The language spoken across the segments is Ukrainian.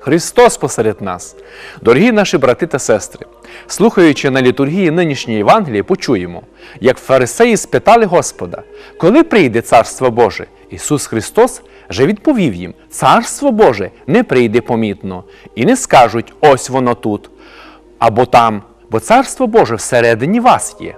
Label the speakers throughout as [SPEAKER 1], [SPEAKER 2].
[SPEAKER 1] Христос посеред нас. Дорогі наші брати та сестри, слухаючи на літургії нинішньої Євангелії, почуємо, як фарисеї спитали Господа, коли прийде Царство Боже? Ісус Христос же відповів їм: Царство Боже не прийде помітно, і не скажуть ось воно тут або там, бо Царство Боже всередині вас є.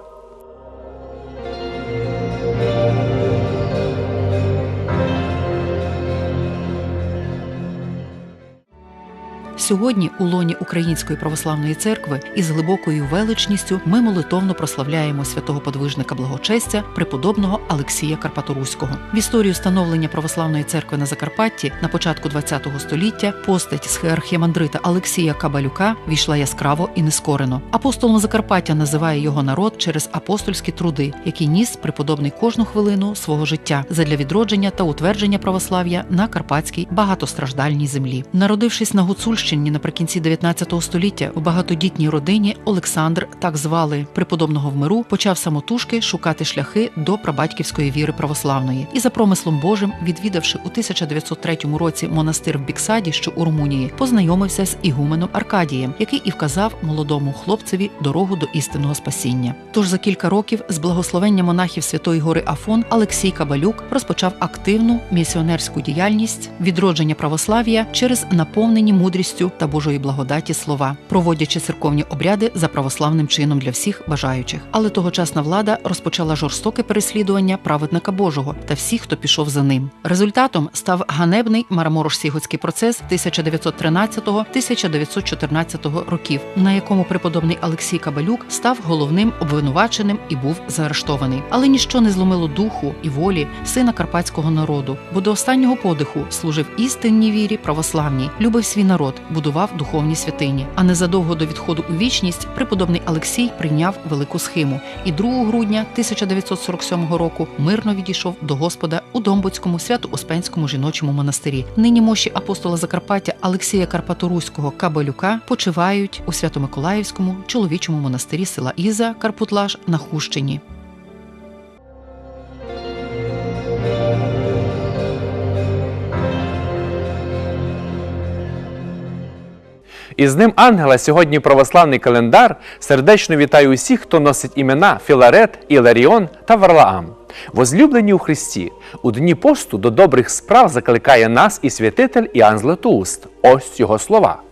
[SPEAKER 2] Сьогодні у лоні Української православної церкви із глибокою величністю ми молитовно прославляємо святого подвижника благочестя преподобного Алексія Карпаторуського. В історію становлення православної церкви на Закарпатті на початку ХХ століття постать схеархіємандрита Алексія Кабалюка війшла яскраво і нескорено. Апостолом Закарпаття називає його народ через апостольські труди, які ніс преподобний кожну хвилину свого життя задля відродження та утвердження православ'я на карпатській багатостраждальній землі. Народившись на Гуцульщині наприкінці 19 століття в багатодітній родині Олександр, так звали преподобного в миру, почав самотужки шукати шляхи до прабатьківської віри православної і за промислом Божим, відвідавши у 1903 році монастир в Біксаді, що у Румунії, познайомився з ігуменом Аркадієм, який і вказав молодому хлопцеві дорогу до істинного спасіння. Тож за кілька років з благословення монахів Святої Гори Афон Олексій Кабалюк розпочав активну місіонерську діяльність відродження православ'я через наповнені мудрістю та Божої благодаті слова, проводячи церковні обряди за православним чином для всіх бажаючих. Але тогочасна влада розпочала жорстоке переслідування праведника Божого та всіх, хто пішов за ним. Результатом став ганебний Мараморош-Сіготський процес 1913-1914 років, на якому преподобний Олексій Кабалюк став головним обвинуваченим і був заарештований. Але ніщо не зломило духу і волі сина карпатського народу, бо до останнього подиху служив істинній вірі православній, любив свій народ, будував духовні святині. А незадовго до відходу у вічність преподобний Олексій прийняв велику схиму і 2 грудня 1947 року мирно відійшов до Господа у Домбоцькому свято-успенському жіночому монастирі. Нині мощі апостола Закарпаття Олексія Карпаторуського Кабалюка почивають у Свято-Миколаївському чоловічому монастирі села Іза Карпутлаш на Хущині.
[SPEAKER 1] І з ним ангела сьогодні православний календар сердечно вітає усіх, хто носить імена Філарет, Іларіон та Варлаам. Возлюблені у Христі, у дні посту до добрих справ закликає нас і святитель Іоанн Златоуст. Ось його слова.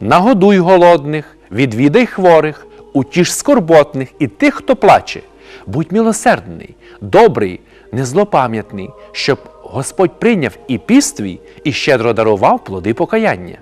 [SPEAKER 1] Нагодуй голодних, відвідай хворих, утіш скорботних і тих, хто плаче. Будь милосердний, добрий, незлопам'ятний, щоб Господь прийняв і піст твій, і щедро дарував плоди покаяння.